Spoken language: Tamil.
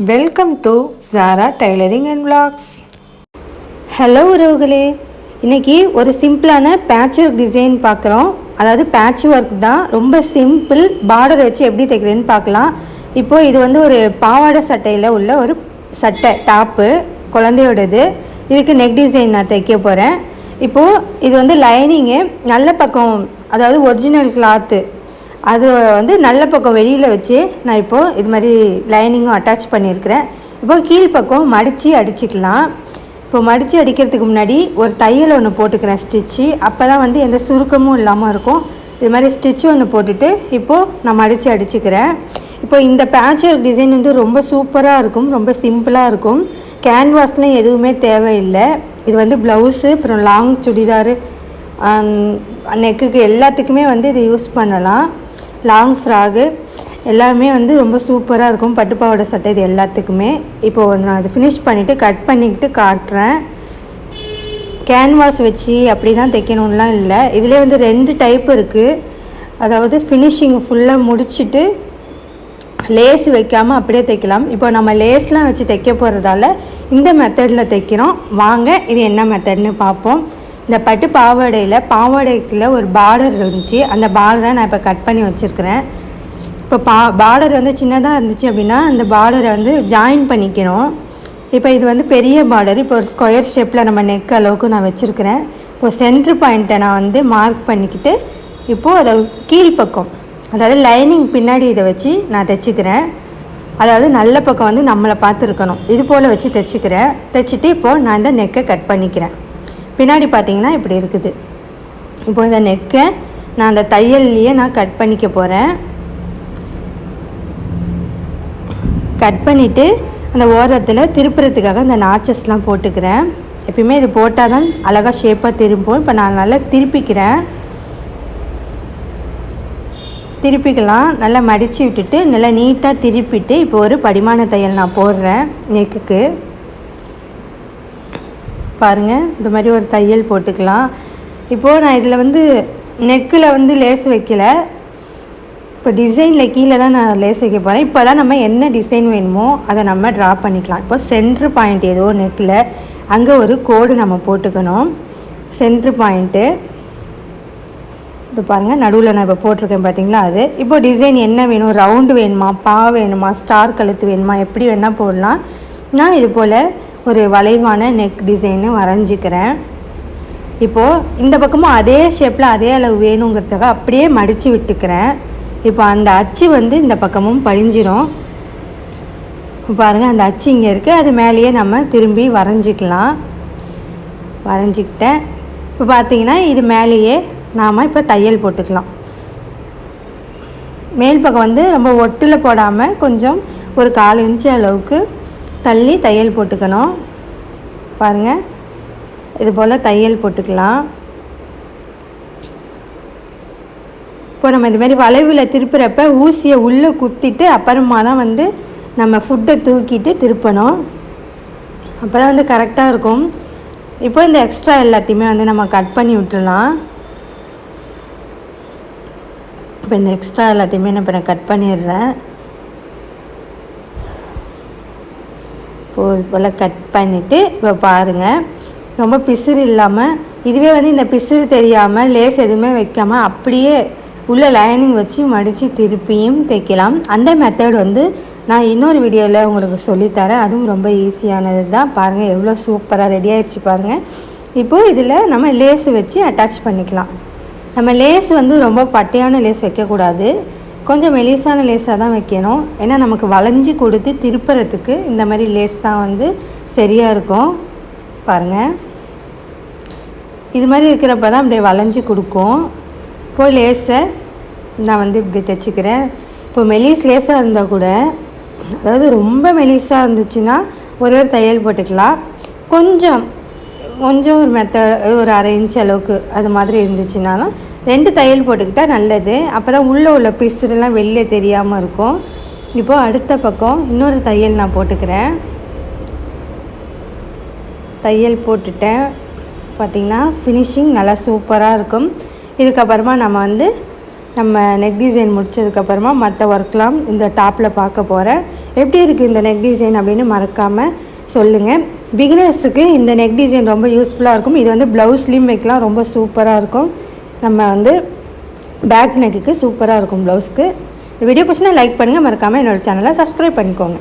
Welcome to Zara tailoring and vlogs. Hello உறவுகளே. இன்றைக்கி ஒரு சிம்பிளான பேட்ச் ஒர்க் டிசைன் பார்க்குறோம். அதாவது பேட்ச் ஒர்க் தான் ரொம்ப சிம்பிள் பார்டர் வச்சு எப்படி தைக்கிறேன்னு பார்க்கலாம். இப்போது இது வந்து ஒரு பாவாடை சட்டையில் உள்ள ஒரு சட்டை டாப்பு குழந்தையோடது. இதுக்கு நெக் டிசைன் நான் தைக்க போகிறேன் இப்போது இது வந்து லைனிங்கு நல்ல பக்கம் அதாவது ஒரிஜினல் கிளாத்து அது வந்து நல்ல பக்கம் வெளியில் வச்சு நான் இப்போது இது மாதிரி லைனிங்கும் அட்டாச் பண்ணியிருக்கிறேன். இப்போ கீழ்ப்பக்கம் மடித்து அடிச்சுக்கலாம். இப்போ மடித்து அடிக்கிறதுக்கு முன்னாடி ஒரு தையல் ஒன்று போட்டுக்கிறேன் ஸ்டிச்சு அப்போ தான் வந்து எந்த சுருக்கமும் இல்லாமல் இருக்கும். இது மாதிரி ஸ்டிச்சு ஒன்று போட்டுட்டு இப்போது நான் மடித்து அடிச்சுக்கிறேன். இப்போ இந்த பேட்ச் ஒர்க் டிசைன் வந்து ரொம்ப சூப்பராக இருக்கும் ரொம்ப சிம்பிளாக இருக்கும். கேன்வாஸ்லாம் எதுவுமே தேவையில்லை. இது வந்து ப்ளவுஸு அப்புறம் லாங் சுடிதாரு நெக்குக்கு எல்லாத்துக்குமே வந்து இது யூஸ் பண்ணலாம். லாங் ஃப்ராகு எல்லாமே வந்து ரொம்ப சூப்பராக இருக்கும். பட்டுப்பாவோட சட்டை இது எல்லாத்துக்குமே. இப்போது வந்து நான் இது ஃபினிஷ் பண்ணிவிட்டு கட் பண்ணிக்கிட்டு காட்டுறேன். கேன்வாஸ் வச்சு அப்படி தான் தைக்கணும்லாம் இல்லை. இதிலே வந்து ரெண்டு டைப் இருக்குது அதாவது ஃபினிஷிங் ஃபுல்லாக முடிச்சுட்டு லேஸ் வைக்காமல் அப்படியே தைக்கலாம். இப்போ நம்ம லேஸ்லாம் வச்சு தைக்க போகிறதால இந்த மெத்தடில் தைக்கிறோம். வாங்க இது என்ன மெத்தட்னு பார்ப்போம். இந்த பட்டு பாவாடையில் பாவாடைக்குள்ள ஒரு பார்டர் இருந்துச்சு. அந்த பார்டரை நான் இப்போ கட் பண்ணி வச்சுருக்கிறேன். இப்போ பா பார்டர் வந்து சின்னதாக இருந்துச்சு அப்படின்னா அந்த பார்டரை வந்து ஜாயின் பண்ணிக்கணும். இப்போ இது வந்து பெரிய பார்டர் இப்போ ஒரு ஸ்கொயர் ஷேப்பில் நம்ம நெக் அளவுக்கு நான் வச்சுருக்கிறேன். இப்போ சென்ட்ரு பாயிண்ட்டை நான் வந்து மார்க் பண்ணிக்கிட்டு இப்போது அதை கீழ்ப்பக்கம் அதாவது லைனிங் பின்னாடி இதை வச்சு நான் தைச்சிக்கிறேன். அதாவது நல்ல பக்கம் வந்து நம்மளை பார்த்துருக்கணும். இது போல் வச்சு தைச்சிக்கிறேன். தைச்சிட்டு இப்போது நான் இந்த நெக்கை கட் பண்ணிக்கிறேன். பின்னாடி பார்த்தீங்கன்னா இப்படி இருக்குது. இப்போ இந்த நெக்கை நான் அந்த தையல்லையே நான் கட் பண்ணிக்க போகிறேன் கட் பண்ணிவிட்டு அந்த ஓரத்தில் திருப்புறத்துக்காக இந்த நாச்சஸ்லாம் போட்டுக்கிறேன். எப்பயுமே இது போட்டால் தான் அழகாக ஷேப்பாக திரும்பும். இப்போ நான் நல்லா திருப்பிக்கிறேன். திருப்பிக்கலாம். நல்லா மடித்து விட்டுட்டு நல்லா நீட்டாக திருப்பிட்டு இப்போ ஒரு படிமான தையல் நான் போடுறேன் நெக்குக்கு பாருங்கள் இந்த மாதிரி ஒரு தையல் போட்டுக்கலாம். இப்போது நான் இதில் வந்து நெக்கில் வந்து லேஸ் வைக்கல. இப்போ டிசைனில் கீழே தான் நான் லேஸ் வைக்க போகிறேன் இப்போ தான் நம்ம என்ன டிசைன் வேணுமோ அதை நம்ம ட்ரா பண்ணிக்கலாம். இப்போ சென்ட்ரு பாயிண்ட் ஏதோ நெக்கில் அங்கே ஒரு கோடு நம்ம போட்டுக்கணும். சென்ட்ரு பாயிண்ட்டு இது பாருங்கள் நடுவில் நான் இப்போ போட்டிருக்கேன் பார்த்தீங்களா அது? இப்போ டிசைன் என்ன வேணும்? ரவுண்டு வேணுமா? பா வேணுமா? ஸ்டார் கழுத்து வேணுமா? எப்படி வேணால் போடலாம். நான் இது போல் ஒரு வளைவான நெக் டிசைனு வரைஞ்சிக்கிறேன். இப்போது இந்த பக்கமும் அதே ஷேப்பில் அதே அளவு வேணுங்கிறதுக்காக அப்படியே மடித்து விட்டுக்கிறேன். இப்போ அந்த அச்சு வந்து இந்த பக்கமும் பழிஞ்சிரும் பாருங்கள் அந்த அச்சு இங்கே இருக்குது அது மேலேயே நம்ம திரும்பி வரைஞ்சிக்கலாம். வரைஞ்சிக்கிட்டேன். இப்போ பார்த்தீங்கன்னா இது மேலேயே நாம் இப்போ தையல் போட்டுக்கலாம். மேல் பக்கம் வந்து ரொம்ப ஒட்டில் போடாமல் கொஞ்சம் ஒரு கால் இன்ச்சு அளவுக்கு தள்ளி தையல் போட்டுக்கணும். பாருங்கள் இது போல் தையல் போட்டுக்கலாம். இப்போ நம்ம இது மாதிரி வளைவில் திருப்புறப்ப ஊசியை உள்ளே குத்திட்டு அப்புறமா தான் வந்து நம்ம ஃபுட்டை தூக்கிட்டு திருப்பணும். அப்போ தான் வந்து கரெக்டாக இருக்கும். இப்போ இந்த எக்ஸ்ட்ரா எல்லாத்தையுமே வந்து நம்ம கட் பண்ணி விட்டுடலாம். இப்போ இந்த எக்ஸ்ட்ரா எல்லாத்தையுமே நான் இப்போ நான் கட் பண்ணிடுறேன். இப்போது போல் கட் பண்ணிவிட்டு இப்போ பாருங்கள் ரொம்ப பிசுறு இல்லாமல் இதுவே வந்து இந்த பிசுறு தெரியாமல் லேஸ் எதுவுமே வைக்காமல் அப்படியே உள்ள லைனிங் வச்சு மடித்து திருப்பியும் தைக்கலாம். அந்த மெத்தட் வந்து நான் இன்னொரு வீடியோவில் உங்களுக்கு சொல்லித்தரேன். அதுவும் ரொம்ப ஈஸியானது தான். பாருங்கள் எவ்வளோ சூப்பராக ரெடி ஆயிடுச்சு பாருங்கள் இப்போது இதில் நம்ம லேஸ் வச்சு அட்டாச் பண்ணிக்கலாம். நம்ம லேஸ் வந்து ரொம்ப பட்டையான லேஸ் வைக்கக்கூடாது. கொஞ்சம் மெலிசான லேஸாக தான் வைக்கணும். ஏன்னா நமக்கு வளைஞ்சி கொடுத்து திருப்புறத்துக்கு இந்த மாதிரி லேஸ் தான் வந்து சரியாக இருக்கும். பாருங்கள் இது மாதிரி இருக்கிறப்ப தான் அப்படியே வளைஞ்சி கொடுக்கும். இப்போ லேஸை நான் வந்து இப்படி தைச்சிக்கிறேன். இப்போ மெலிஸ் லேஸாக இருந்தால் கூட அதாவது ரொம்ப மெலிஸாக இருந்துச்சுன்னா ஒரே ஒரு தையல் போட்டுக்கலாம். கொஞ்சம் கொஞ்சம் ஒரு மெத்த ஒரு அரை இன்ச் அளவுக்கு அது மாதிரி இருந்துச்சுனாலும் ரெண்டு தையல் போட்டுக்கிட்டால் நல்லது. அப்போ தான் உள்ளே உள்ள பிசுறுலாம் வெளியே தெரியாமல் இருக்கும். இப்போது அடுத்த பக்கம் இன்னொரு தையல் நான் போட்டுக்கிறேன். தையல் போட்டுட்டேன். பார்த்திங்கன்னா ஃபினிஷிங் நல்லா சூப்பராக இருக்கும். இதுக்கப்புறமா நம்ம வந்து நம்ம நெக் டிசைன் முடிச்சதுக்கப்புறமா மற்ற ஒர்க்லாம் இந்த டாப்பில் பார்க்க போகிறேன் எப்படி இருக்குது இந்த நெக் டிசைன் அப்படின்னு மறக்காமல் சொல்லுங்கள் பிகினர்ஸுக்கு இந்த நெக் டிசைன் ரொம்ப யூஸ்ஃபுல்லாக இருக்கும். இது வந்து ப்ளவுஸ்லேயும் வைக்கலாம் ரொம்ப சூப்பராக இருக்கும். நம்ம வந்து பேக் நெக்குக்கு சூப்பராக இருக்கும் ப்ளவுஸ்க்கு இந்த வீடியோ பிடிச்சினா லைக் பண்ணுங்கள் மறக்காமல் என்னோடய சேனலை சப்ஸ்கிரைப் பண்ணிக்கோங்க.